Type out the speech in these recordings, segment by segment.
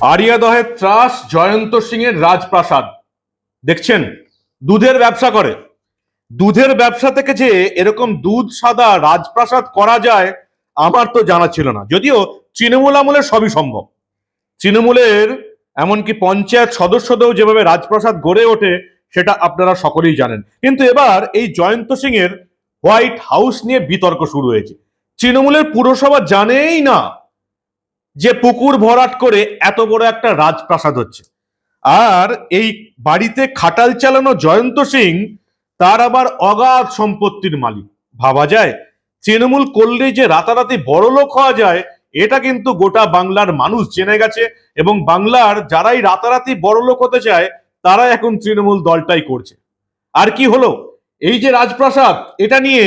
আরিয়াদহের ত্রাস জয়ন্ত সিং এর রাজপ্রাসাদ। দেখছেন, দুধের ব্যবসা করে। দুধের ব্যবসা থেকে যে এরকম দুধ সাদা রাজপ্রাসাদ করা যায়, আমার তো জানা ছিল না। যদিও তৃণমূল আমলের সবই সম্ভব। তৃণমূলের এমনকি পঞ্চায়েত সদস্যদেরও যেভাবে রাজপ্রাসাদ গড়ে ওঠে, সেটা আপনারা সকলেই জানেন। কিন্তু এবার এই জয়ন্ত সিং এর হোয়াইট হাউস নিয়ে বিতর্ক শুরু হয়েছে। তৃণমূলের পুরসভা জানেই না যে পুকুর ভরাট করে এত বড় একটা রাজপ্রাসাদ হচ্ছে। আর এই বাড়িতে খাটাল চালানো জয়ন্ত সিং, তার আবার অগাধ সম্পত্তির মালিক। ভাবা যায়, তৃণমূল করলে যে রাতারাতি বড় লোক হওয়া যায়, এটা কিন্তু গোটা বাংলার মানুষ জেনে গেছে এবং বাংলার যারাই রাতারাতি বড় লোক হতে চায় তারা এখন তৃণমূল দলটাই করছে। আর কি হলো? এই যে রাজপ্রাসাদ, এটা নিয়ে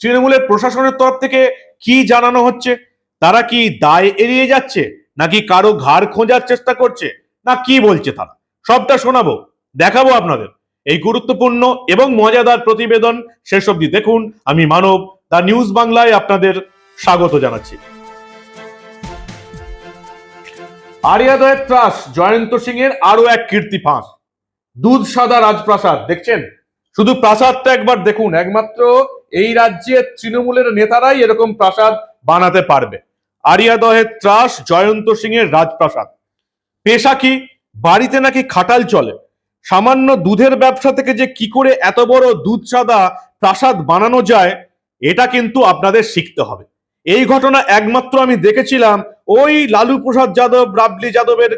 তৃণমূলের প্রশাসনের তরফ থেকে কি জানানো হচ্ছে? তারা কি দায় এড়িয়ে যাচ্ছে? নাকি কারও ঘাড় খোঁজার চেষ্টা করছে? না, কি বলছে তারা? সবটা শোনাবো, দেখাবো আপনাদের। এই গুরুত্বপূর্ণ এবং মজাদার প্রতিবেদন শেষ অবধি দেখুন। আমি মানব, দা নিউজ বাংলায় আপনাদের স্বাগত জানাচ্ছি। আরিয়াদয়ের ত্রাস, জয়ন্ত সিং এর আরও এক কীর্তি ফাঁস। দুধ সাদা রাজপ্রাসাদ, দেখছেন? শুধু প্রাসাদটা একবার দেখুন, একমাত্র এই রাজ্যের তৃণমূলের নেতারাই এরকম প্রাসাদ বানাতে পারবে। আরিয়াদহের ত্রাস জয়ন্ত সিং এর রাজপ্রাসাদ। পেশা কি? বাড়িতে নাকি খাটাল চলে? সামান্য দুধের ব্যবসা থেকে যে কি করে এত বড় দুধ সাদা প্রাসাদ বানানো যায়, এটা কিন্তু আপনাদের শিখতে হবে। এই ঘটনা একমাত্র আমি দেখেছিলাম ওই লালু প্রসাদ যাদব, রাবলি যাদবের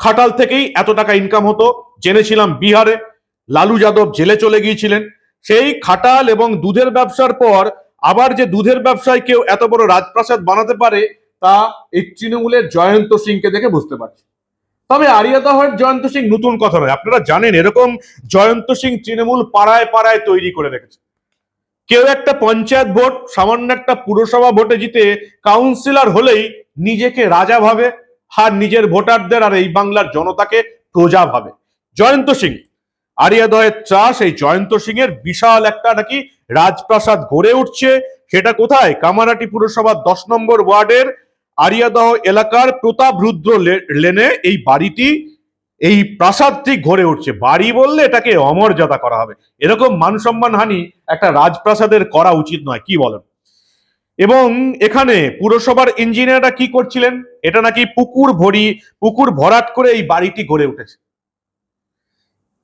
খাটাল থেকেই এত টাকা ইনকাম হতো। জেনেছিলাম বিহারে। লালু যাদব জেলে চলে গিয়েছিলেন। সেই খাটাল এবং দুধের ব্যবসার পর আবার যে দুধের ব্যবসায় কেউ এত বড় রাজপ্রাসাদ বানাতে পারে, তা এই তৃণমূলের জয়ন্ত সিংকে দেখে বুঝতে পারছি। তবে আরিয়াদহের জয়ন্ত সিং নতুন কথা নয়। আপনারা জানেন, এরকম জয়ন্ত সিং তৃণমূল পাড়ায় পাড়ায় তৈরি করে রেখেছে। কেউ একটা পঞ্চায়েত ভোট, সামান্য একটা পুরসভা ভোটে জিতে কাউন্সিলর হলেই নিজেকে রাজা ভাবে, আর নিজের ভোটারদের আর এই বাংলার জনতাকে প্রজা ভাবে। জয়ন্ত সিং আরিয়াদয়ের চাষ এই জয়ন্ত সিং এর বিশাল একটা নাকি রাজপ্রাসাদ গড়ে উঠছে। সেটা কোথায়? কামারাটি পুরসভার দশ নম্বর ওয়ার্ডের আরিয়াদহ এলাকার প্রতাপ রুদ্র লেনে এই বাড়িটি, এই প্রাসাদটি গড়ে উঠছে। বাড়ি বললে এটাকে অমর্যাদা করা হবে। এরকম মান সম্মান হানি একটা রাজপ্রাসাদের করা উচিত নয়, কি বলেন? এবং এখানে পুরসভার ইঞ্জিনিয়াররা কি করছিলেন? এটা নাকি পুকুর ভরি, পুকুর ভরাট করে এই বাড়িটি গড়ে উঠেছে।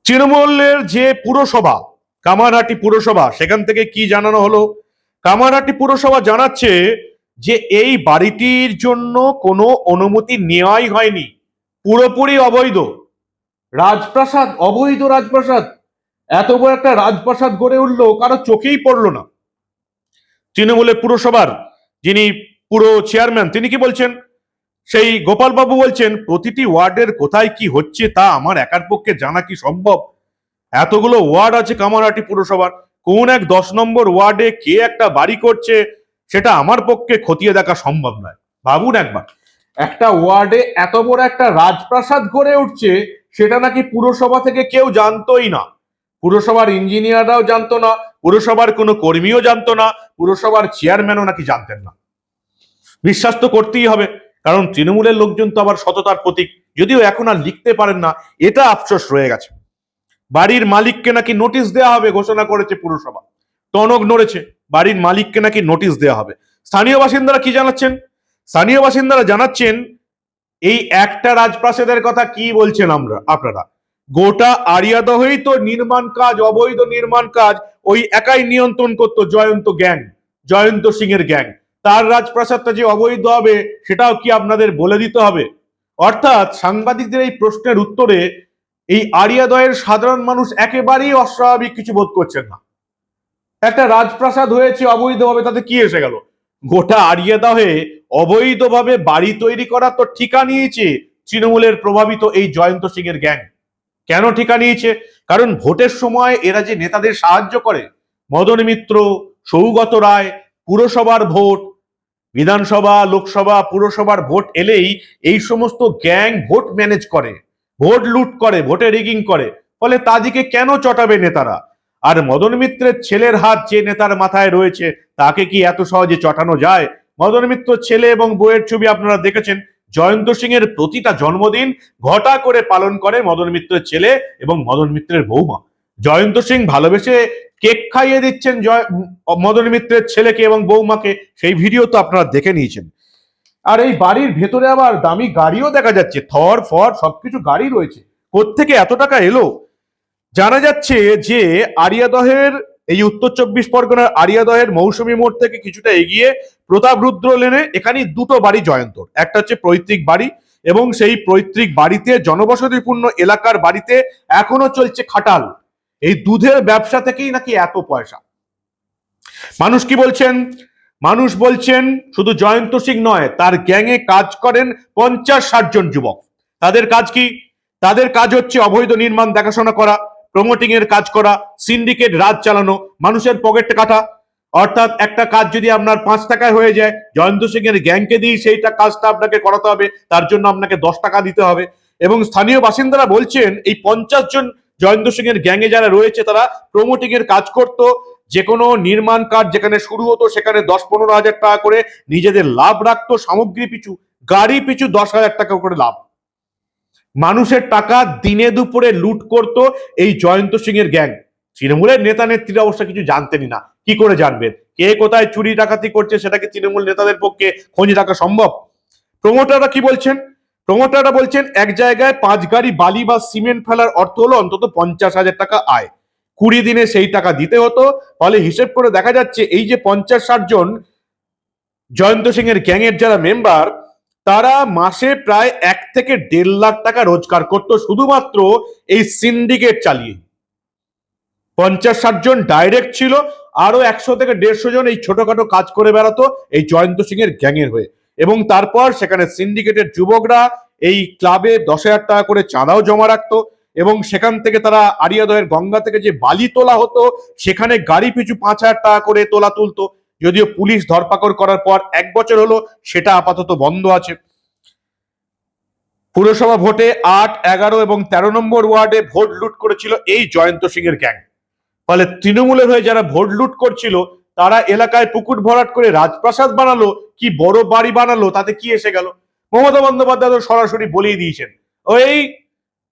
তৃণমূলের যে পুরসভা, কামারহাটি পুরসভা, সেখান থেকে কি জানানো হলো? কামারহাটি পুরসভা জানাচ্ছে যে এই বাড়িটির জন্য কোনো অনুমতি নেওয়াই হয়নি। পুরোপুরি অবৈধ। রাজপ্রাসাদ অবৈধ রাজপ্রাসাদ। এত বড় একটা রাজপ্রাসাদ গড়ে উঠল, কারও চোখেই পড়ল না। তৃণমূলের পুরসভার যিনি পুরো চেয়ারম্যান তিনি কি বলছেন? সেই গোপালবাবু বলছেন, প্রতিটি ওয়ার্ডের কোথায় কি হচ্ছে তা আমার একার পক্ষে জানা কি সম্ভব? এতগুলো ওয়ার্ড আছে কামারহাটি পুরসভার। কোন এক দশ নম্বর ওয়ার্ডে কে একটা বাড়ি করছে সেটা আমার পক্ষে খতিয়ে দেখা সম্ভব নয়। ভাবুন একবার। একটা ওয়ার্ডে এত বড় একটা রাজপ্রাসাদ গড়ে উঠছে, সেটা নাকি পুরসভা থেকে কেউ জানতোই না। পুরসভার ইঞ্জিনিয়াররাও জানতো না, পুরসভার কোনো কর্মীও জানতো না, পুরসভার চেয়ারম্যানও নাকি জানতেন না। বিশ্বাস তো করতেই হবে। কারণ তৃণমূলের লোকজন তো আবার সততার প্রতীক। যদিও এখন আর লিখতে পারেন না, এটা আফসোস রয়ে গেছে। বাড়ির মালিককে নাকি নোটিশ দেওয়া হবে ঘোষণা করেছে পুরসভা। টনক নড়েছে, বাড়ির মালিককে নাকি নোটিশ দেওয়া হবে। স্থানীয় বাসিন্দারা কি জানাচ্ছেন? স্থানীয় বাসিন্দারা জানাচ্ছেন, এই একটা রাজপ্রাসাদের কথা কি বলছেন আমরা, আপনারা? গোটা আরিয়াদহেই তো নির্মাণ কাজ, অবৈধ নির্মাণ কাজ, ওই একাই নিয়ন্ত্রণ করতো জয়ন্ত গ্যাং, জয়ন্ত সিং এর গ্যাং। তার রাজপ্রাসাদটা যে অবৈধ হবে, সেটাও কি আপনাদের বলে দিতে হবে? অর্থাৎ সাংবাদিকদের এই প্রশ্নের উত্তরে এই আরিয়াদয়ের সাধারণ মানুষ একেবারেই অস্বাভাবিক কিছু বোধ করছেন না। একটা রাজপ্রাসাদ হয়েছে, অবৈধভাবে তাতে কি এসে গেল? গোটা আরিয়াদহে অবৈধভাবে বাড়ি তৈরি করার তো ঠিকা নিয়েছে তৃণমূলের প্রভাবিত এই জয়ন্ত সিং এর গ্যাং। কেন ঠিকা নিয়েছে? কারণ ভোটের সময় এরা যে নেতাদের সাহায্য করে, মদন মিত্র, সৌগত রায়, পুরসভার ভোট বিধানসভা, লোকসভা, পুরসভার ভোট এলেই এই সমস্ত গ্যাং ভোট ম্যানেজ করে, ভোট লুট করে, ভোটে রিগিং করে। ফলে তাদিকে কেন চটাবে নেতারা? আর মদন মিত্রের ছেলের হাত যে নেতার মাথায় রয়েছে, তাকে কি এত সহজে চটানো যায়? মদন মিত্র ছেলে এবং বইয়ের ছবি আপনারা দেখেছেন। জয়ন্ত সিং এর প্রতিটা জন্মদিন ঘটা করে পালন করে মদন মিত্রের ছেলে এবং মদন মিত্রের বৌমা। জয়ন্ত সিং ভালোবেসে কেক খাইয়ে দিচ্ছেন জয়, মদন মিত্রের ছেলেকে এবং বৌমাকে, সেই ভিডিও তো আপনারা দেখে নিয়েছেন। আর এই বাড়ির ভেতরে আবার দামি গাড়িও দেখা যাচ্ছে, থর, ফর, সবকিছু গাড়ি রয়েছে। কোত্থেকে এত টাকা এলো? জানা যাচ্ছে যে আরিয়াদহের, এই উত্তর চব্বিশ পরগনার আরিয়াদহের মৌসুমী মোড় থেকে কিছুটা এগিয়ে প্রতাপ রুদ্র লেনে এখানে দুটো বাড়ি জয়ন্তর। একটা হচ্ছে পৈতৃক বাড়ি এবং সেই পৈতৃক বাড়িতে জনবসতিপূর্ণ এলাকার বাড়িতে এখনও চলছে খাটাল। এই দুধের ব্যবসা থেকেই নাকি এত পয়সা? মানুষ কি বলছেন? মানুষ বলছেন, শুধু জয়ন্ত সিং নয়, তার গ্যাংয়ে কাজ করেন পঞ্চাশ ষাট জন যুবক। তাদের কাজ কি? তাদের কাজ হচ্ছে অবৈধ নির্মাণ, দেখাশোনা করা প্রমোটিং এর কাজ করা সিন্ডিকেট রাজ চালানো, মানুষের পকেট কাটা। অর্থাৎ একটা কাজ যদি আপনার পাঁচ টাকায় হয়ে যায়, জয়ন্ত সিং এর গ্যাংকে দিয়ে সেইটা কাজটা আপনাকে করাতে হবে, তার জন্য আপনাকে দশ টাকা দিতে হবে। এবং স্থানীয় বাসিন্দারা বলছেন, এই পঞ্চাশ জন জয়ন্ত সিং এর গ্যাংয়ে যারা রয়েছে, তারা প্রমোটিং এর কাজ করত। যে কোনো নির্মাণ কাজ যেখানে শুরু হতো, সেখানে দশ পনেরো হাজার টাকা করে নিজেদের লাভ রাখতো। সামগ্রী পিছু, গাড়ি পিছু দশ হাজার টাকা করে লাভ। মানুষের টাকা দিনে দুপুরে লুট করত এই জয়ন্ত সিং এর গ্যাং। তৃণমূলের নেতা নেত্রীরা অবস্থা কিছু জানতেনই না। কি করে জানবেন? কে কোথায় চুরি ডাকাতি করছে সেটাকে তৃণমূল নেতাদের পক্ষে খোঁজ রাখা সম্ভব? প্রমোটাররা কি বলছেন? প্রমোটাররা বলছেন, এক জায়গায় পাঁচ গাড়ি, বালি বা সিমেন্ট ফেলার অর্থ হলো অন্তত পঞ্চাশ হাজার টাকা আয়। কুড়ি দিনে সেই টাকা দিতে হতো। ফলে হিসেব করে দেখা যাচ্ছে, এই যে পঞ্চাশ ষাট জন জয়ন্ত সিং এর গ্যাংয়ের যারা মেম্বার, তারা মাসে প্রায় এক থেকে দেড় লাখ টাকা রোজগার করত শুধুমাত্র এই সিন্ডিকেট চালিয়ে। পঞ্চাশ ষাট জন ডাইরেক্ট ছিল আরও একশো থেকে দেড়শো জন এই ছোটখাটো কাজ করে বেড়াতো এই জয়ন্ত সিং এর গ্যাংয়ের হয়ে। এবং তারপর সেখানে সিন্ডিকেটের যুবকরা এই ক্লাবে দশ হাজার টাকা করে চাঁদাও জমা রাখতো এবং সেখান থেকে তারা আরিয়াদয়ের গঙ্গা থেকে যে বালি তোলা হতো, সেখানে গাড়ি পিছু পাঁচ হাজার টাকা করে তোলা তুলতো। যদিও পুলিশ ধরপাকড় করার পর এক বছর হলো, সেটা আপাতত বন্ধ আছে। পুরসভা ভোটে আট, এগারো এবং তেরো নম্বর ওয়ার্ডে ভোট লুট করেছিল এই জয়ন্ত সিং এর গ্যাং। ফলে তৃণমূলের হয়ে যারা ভোট লুট করছিল তারা এলাকায় পুকুর ভরাট করে রাজপ্রাসাদ বানালো, কি বড় বাড়ি বানালো, তাতে কি এসে গেল? মমতা বন্দ্যোপাধ্যায় সরাসরি বলেই দিয়েছেন, ওই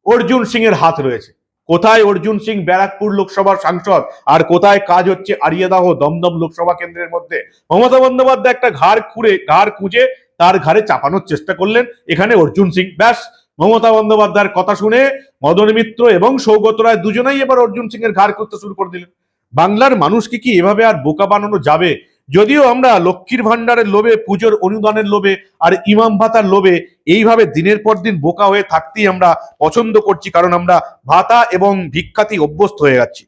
অর্জুন সিং এর হাত রয়েছে। কোথায় অর্জুন সিং ব্যারাকপুর লোকসভার সাংসদ? আর কোথায় কাজ হচ্ছে আরিয়াদাহ দমদম লোকসভা কেন্দ্রের মধ্যে? মমতা বন্দ্যোপাধ্যায় একটা ঘাড় খুঁড়ে, ঘাড় খুঁজে তার ঘাড়ে চাপানোর চেষ্টা করলেন, এখানে অর্জুন সিং। ব্যাস, মমতা বন্দ্যোপাধ্যায়ের কথা শুনে মদন মিত্র এবং সৌগত রায় দুজনেই এবার অর্জুন সিং এর ঘাড় করতে শুরু করে দিলেন। বাংলার মানুষকে কি এভাবে আর বোকা বানানো যাবে? যদিও আমরা লক্ষ্মীর ভান্ডারের লোভে, পুজোর অনুদানের লোভে আর ইমাম ভাতার লোভে এইভাবে দিনের পর দিন বোকা হয়ে থাকতেই আমরা পছন্দ করছি, কারণ আমরা ভাতা এবং ভিক্ষাতি অভ্যস্ত হয়ে যাচ্ছি।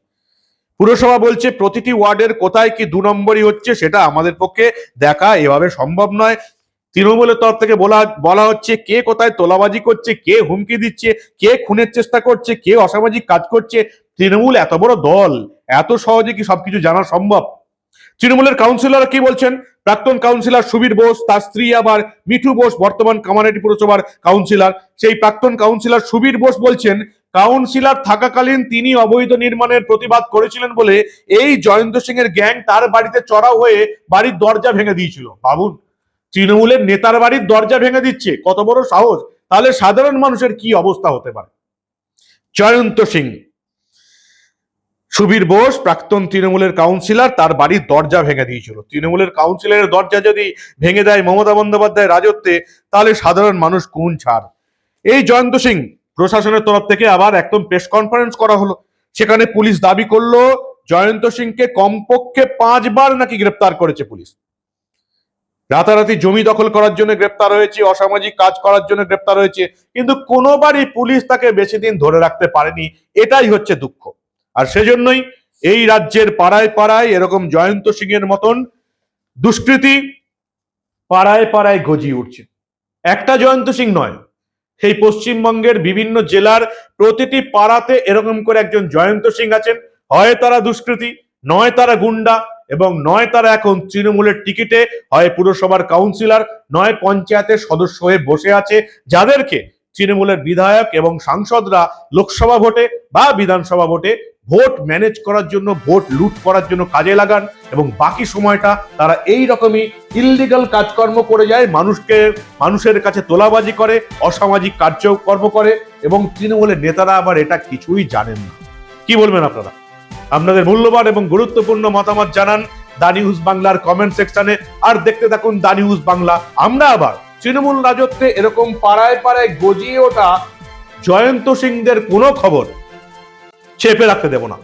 পুরসভা বলছে, প্রতিটি ওয়ার্ডের কোথায় কি দু নম্বরই হচ্ছে সেটা আমাদের পক্ষে দেখা এভাবে সম্ভব নয়। তৃণমূলের তরফ থেকে বলা বলা হচ্ছে, কে কোথায় তোলাবাজি করছে, কে হুমকি দিচ্ছে, কে খুনের চেষ্টা করছে, কে অসামাজিক কাজ করছে, তৃণমূল এত বড় দল। এত সহজে কি সবকিছু জানা সম্ভব? তৃণমূলের কাউন্সিলর কি বলছেন? প্রাক্তন কাউন্সিলর সুবীর বোস, তার স্ত্রী আবার মিঠু বোস, বর্তমান কামারহাটি পুরসভার কাউন্সিলর সেই প্রাক্তন কাউন্সিলর সুবীর বোস বলছেন কাউন্সিলর থাকাকালীন তিনি অবৈধ নির্মাণের প্রতিবাদ করেছিলেন বলে এই জয়ন্ত সিং এর গ্যাং তার বাড়িতে চড়াও হয়ে বাড়ির দরজা ভেঙে দিয়েছিল। ভাবুন, তৃণমূলের নেতার বাড়ির দরজা ভেঙে দিচ্ছে, কত বড় সাহস! তাহলে সাধারণ মানুষের কি অবস্থা হতে পারে? জয়ন্ত সিং সুবীর বোস, প্রাক্তন তৃণমূলের কাউন্সিলর, তার বাড়ির দরজা ভেঙে দিয়েছিল। তৃণমূলের কাউন্সিলরের দরজা যদি ভেঙে দেয় মমতা বন্দ্যোপাধ্যায় রাজত্বে, তাহলে সাধারণ মানুষ কোন ছাড়। এই জয়ন্ত সিং প্রশাসনের তরফ থেকে আবার একদম প্রেস কনফারেন্স করা হলো। সেখানে পুলিশ দাবি করল, জয়ন্ত সিংকে কমপক্ষে পাঁচবার নাকি গ্রেপ্তার করেছে পুলিশ। রাতারাতি জমি দখল করার জন্য গ্রেপ্তার হয়েছে, অসামাজিক কাজ করার জন্য গ্রেপ্তার হয়েছে, কিন্তু কোনোবারই পুলিশ তাকে বেশি দিন ধরে রাখতে পারেনি। এটাই হচ্ছে দুঃখ। আর সেজন্যই এই রাজ্যের পাড়ায় পাড়ায় এরকম জয়ন্ত সিং এর মতন দুষ্কৃতি পাড়ায় পাড়ায় গজিয়ে উঠছে। একটা জয়ন্ত সিং নয়, সেই পশ্চিমবঙ্গের বিভিন্ন জেলার প্রতিটি পাড়াতে এরকম করে একজন জয়ন্ত সিং আছেন। হয় তারা দুষ্কৃতি, নয় তারা গুন্ডা এবং নয় তারা এখন তৃণমূলের টিকিটে, হয় পুরসভার কাউন্সিলর, নয় পঞ্চায়েতের সদস্য হয়ে বসে আছে। যাদেরকে তৃণমূলের বিধায়ক এবং সাংসদরা লোকসভা ভোটে বা বিধানসভা ভোটে ভোট ম্যানেজ করার জন্য, ভোট লুট করার জন্য কাজে লাগান এবং বাকি সময়টা তারা এই রকমই ইললিগাল কাজকর্ম করে যায়, মানুষকে, মানুষের কাছে তোলাবাজি করে, অসামাজিক কার্যকর্ম করে এবং তৃণমূলের নেতারা আবার এটা কিছুই জানেন না। কি বলবেন আপনারা? আপনাদের মূল্যবান এবং গুরুত্বপূর্ণ মতামত জানান দা নিউজ বাংলার কমেন্ট সেকশনে আর দেখতে থাকুন দা নিউজ বাংলা। আমরা আবার তৃণমূল রাজত্বে এরকম পাড়ায় পাড়ায় গজিয়ে ওঠা জয়ন্ত সিংদের কোনো খবর চেপে রাখতে দেব না।